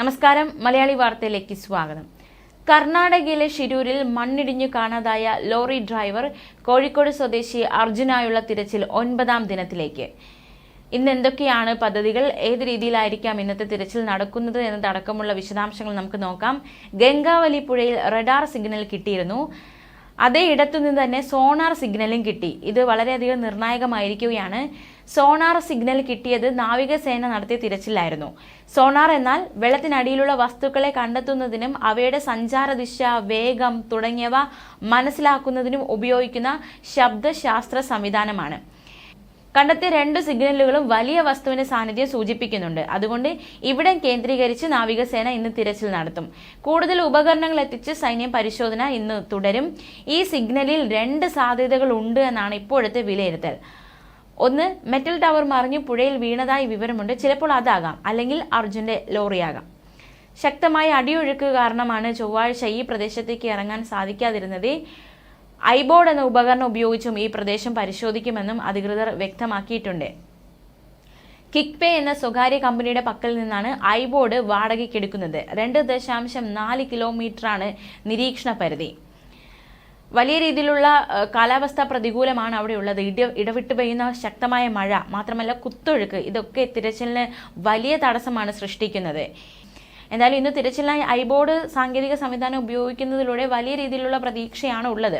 നമസ്കാരം മലയാളി വാർത്തയിലേക്ക് സ്വാഗതം. കർണാടകയിലെ ഷിരൂരിൽ മണ്ണിടിഞ്ഞു കാണാതായ ലോറി ഡ്രൈവർ കോഴിക്കോട് സ്വദേശി അർജുനായുള്ള തിരച്ചിൽ ഒൻപതാം ദിനത്തിലേക്ക്. ഇന്ന് എന്തൊക്കെയാണ് പദ്ധതികൾ? ഏത് രീതിയിലായിരിക്കാം ഇന്നത്തെ തിരച്ചിൽ നടക്കുന്നത് എന്നതടക്കമുള്ള വിശദാംശങ്ങൾ നമുക്ക് നോക്കാം. ഗംഗാവലി പുഴയിൽ റഡാർ സിഗ്നൽ കിട്ടിയിരുന്നു. അതേ ഇടത്തുനിന്ന് തന്നെ സോണാർ സിഗ്നലും കിട്ടി. ഇത് വളരെയധികം നിർണായകമായിരിക്കുകയാണ്. സോണാർ സിഗ്നൽ കിട്ടിയത് നാവികസേന നടത്തിയ തിരച്ചിലായിരുന്നു. സോണാർ എന്നാൽ വെള്ളത്തിനടിയിലുള്ള വസ്തുക്കളെ കണ്ടെത്തുന്നതിനും അവയുടെ സഞ്ചാരദിശ വേഗം തുടങ്ങിയവ മനസ്സിലാക്കുന്നതിനും ഉപയോഗിക്കുന്ന ശബ്ദശാസ്ത്ര സംവിധാനമാണ്. കണ്ടെത്തിയ രണ്ട് സിഗ്നലുകളും വലിയ വസ്തുവിന്റെ സാന്നിധ്യം സൂചിപ്പിക്കുന്നുണ്ട്. അതുകൊണ്ട് ഇവിടം കേന്ദ്രീകരിച്ച് നാവികസേന ഇന്ന് തിരച്ചിൽ നടത്തും. കൂടുതൽ ഉപകരണങ്ങൾ എത്തിച്ച് സൈന്യം പരിശോധന ഇന്ന് തുടരും. ഈ സിഗ്നലിൽ രണ്ട് സാധ്യതകൾ ഉണ്ട് എന്നാണ് ഇപ്പോഴത്തെ വിലയിരുത്തൽ. ഒന്ന് മെറ്റൽ ടവർ മറിഞ്ഞ് പുഴയിൽ വീണതായി വിവരമുണ്ട്. ചിലപ്പോൾ അതാകാം. അല്ലെങ്കിൽ അർജുന്റെ ലോറിയാകാം. ശക്തമായ അടിയൊഴുക്ക് കാരണമാണ് ചൊവ്വാഴ്ച ഈ പ്രദേശത്തേക്ക് ഇറങ്ങാൻ സാധിക്കാതിരുന്നത്. ഐബോർഡ് എന്ന ഉപകരണം ഉപയോഗിച്ചും ഈ പ്രദേശം പരിശോധിക്കുമെന്നും അധികൃതർ വ്യക്തമാക്കിയിട്ടുണ്ട്. കിക്പേ എന്ന സ്വകാര്യ കമ്പനിയുടെ പക്കൽ നിന്നാണ് ഐബോർഡ് വാടകയ്ക്കെടുക്കുന്നത്. രണ്ട് ദശാംശം നാല് കിലോമീറ്ററാണ് നിരീക്ഷണ പരിധി വലിയ രീതിയിലുള്ള കാലാവസ്ഥ പ്രതികൂലമാണ് അവിടെ ഉള്ളത്. ഇട ഇടവിട്ട് പെയ്യുന്ന ശക്തമായ മഴ മാത്രമല്ല കുത്തൊഴുക്ക് ഇതൊക്കെ തിരച്ചിലിന് വലിയ തടസ്സമാണ് സൃഷ്ടിക്കുന്നത്. എന്തായാലും ഇന്ന് തിരച്ചിലിനായി ഐബോർഡ് സാങ്കേതിക സംവിധാനം ഉപയോഗിക്കുന്നതിലൂടെ വലിയ രീതിയിലുള്ള പ്രതീക്ഷയാണ് ഉള്ളത്.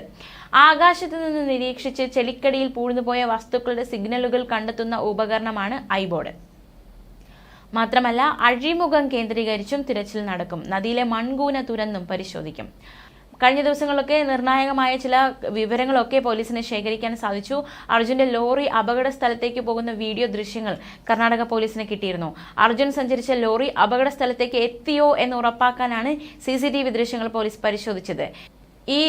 ആകാശത്ത് നിന്ന് നിരീക്ഷിച്ച് ചെളിക്കടിയിൽ പൂഴ്ന്നുപോയ വസ്തുക്കളുടെ സിഗ്നലുകൾ കണ്ടെത്തുന്ന ഉപകരണമാണ് ഐബോർഡ് മാത്രമല്ല അഴിമുഖം കേന്ദ്രീകരിച്ചും തിരച്ചിൽ നടക്കും. നദിയിലെ മൺകൂന തുരന്നും പരിശോധിക്കും. കഴിഞ്ഞ ദിവസങ്ങളിലൊക്കെ നിർണായകമായ ചില വിവരങ്ങളൊക്കെ പോലീസിന് ശേഖരിക്കാൻ സാധിച്ചു. അർജുന്റെ ലോറി അപകട സ്ഥലത്തേക്ക് പോകുന്ന വീഡിയോ ദൃശ്യങ്ങൾ കർണാടക പോലീസിന് കിട്ടിയിരുന്നു. അർജുൻ സഞ്ചരിച്ച ലോറി അപകട സ്ഥലത്തേക്ക് എത്തിയോ എന്ന് ഉറപ്പാക്കാനാണ് സി സി ടി വി ദൃശ്യങ്ങൾ പോലീസ് പരിശോധിച്ചത്. ഈ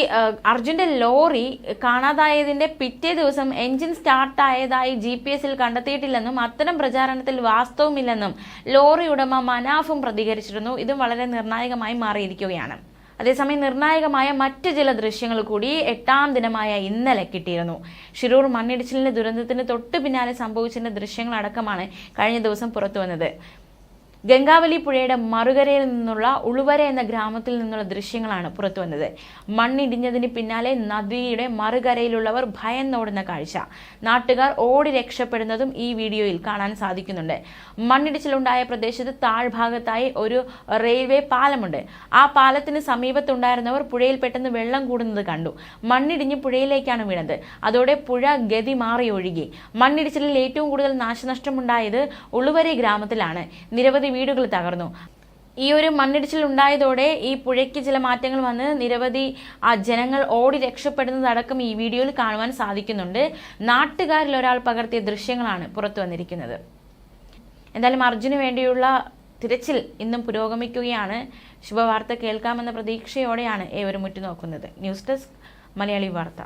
അർജുന്റെ ലോറി കാണാതായതിന്റെ പിറ്റേ ദിവസം എഞ്ചിൻ സ്റ്റാർട്ടായതായി ജി പി എസിൽ കണ്ടെത്തിയിട്ടില്ലെന്നും അത്തരം പ്രചാരണത്തിൽ വാസ്തവമില്ലെന്നും ലോറി ഉടമ മനാഫും പ്രതികരിച്ചിരുന്നു. ഇതും വളരെ നിർണായകമായി മാറിയിരിക്കുകയാണ്. അതേസമയം നിർണായകമായ മറ്റ് ചില ദൃശ്യങ്ങൾ കൂടി എട്ടാം ദിനമായ ഇന്നലെ കിട്ടിയിരുന്നു. ഷിരൂർ മണ്ണിടിച്ചിലിന്റെ ദുരന്തത്തിന് തൊട്ടു പിന്നാലെ സംഭവിച്ചതിന്റെ ദൃശ്യങ്ങളടക്കമാണ് കഴിഞ്ഞ ദിവസം പുറത്തുവന്നത്. ഗംഗാവലി പുഴയുടെ മറുകരയിൽ നിന്നുള്ള ഉളുവര എന്ന ഗ്രാമത്തിൽ നിന്നുള്ള ദൃശ്യങ്ങളാണ് പുറത്തുവന്നത് മണ്ണിടിഞ്ഞതിന് പിന്നാലെ നദിയുടെ മറുകരയിലുള്ളവർ ഭയന്നോടുന്ന കാഴ്ച. നാട്ടുകാർ ഓടി രക്ഷപ്പെടുന്നതും ഈ വീഡിയോയിൽ കാണാൻ സാധിക്കുന്നുണ്ട്. മണ്ണിടിച്ചിലുണ്ടായ പ്രദേശത്ത് താഴ്ഭാഗത്തായി ഒരു റെയിൽവേ പാലമുണ്ട്. ആ പാലത്തിന് സമീപത്തുണ്ടായിരുന്നവർ പുഴയിൽ പെട്ടെന്ന് വെള്ളം കൂടുന്നത് കണ്ടു. മണ്ണിടിഞ്ഞ് പുഴയിലേക്കാണ് വീണത്. അതോടെ പുഴ ഗതി മാറി ഒഴുകി. മണ്ണിടിച്ചിലിൽ ഏറ്റവും കൂടുതൽ നാശനഷ്ടമുണ്ടായത് ഉളുവരെ ഗ്രാമത്തിലാണ്. നിരവധി വീടുകൾ തകർന്നു. ഈ ഒരു മണ്ണിടിച്ചിൽ ഉണ്ടായതോടെ ഈ പുഴയ്ക്ക് ചില മാറ്റങ്ങൾ വന്ന് നിരവധി ജനങ്ങൾ ഓടി രക്ഷപ്പെടുന്നതടക്കം ഈ വീഡിയോയിൽ കാണുവാൻ സാധിക്കുന്നുണ്ട്. നാട്ടുകാരിൽ ഒരാൾ പകർത്തിയ ദൃശ്യങ്ങളാണ് പുറത്തു വന്നിരിക്കുന്നത്. എന്തായാലും അർജുന് വേണ്ടിയുള്ള തിരച്ചിൽ ഇന്നും പുരോഗമിക്കുകയാണ്. ശുഭവാർത്ത കേൾക്കാമെന്ന പ്രതീക്ഷയോടെയാണ് ഏവരും ഉറ്റുനോക്കുന്നത്. ന്യൂസ് ഡെസ്ക് മലയാളി വാർത്ത.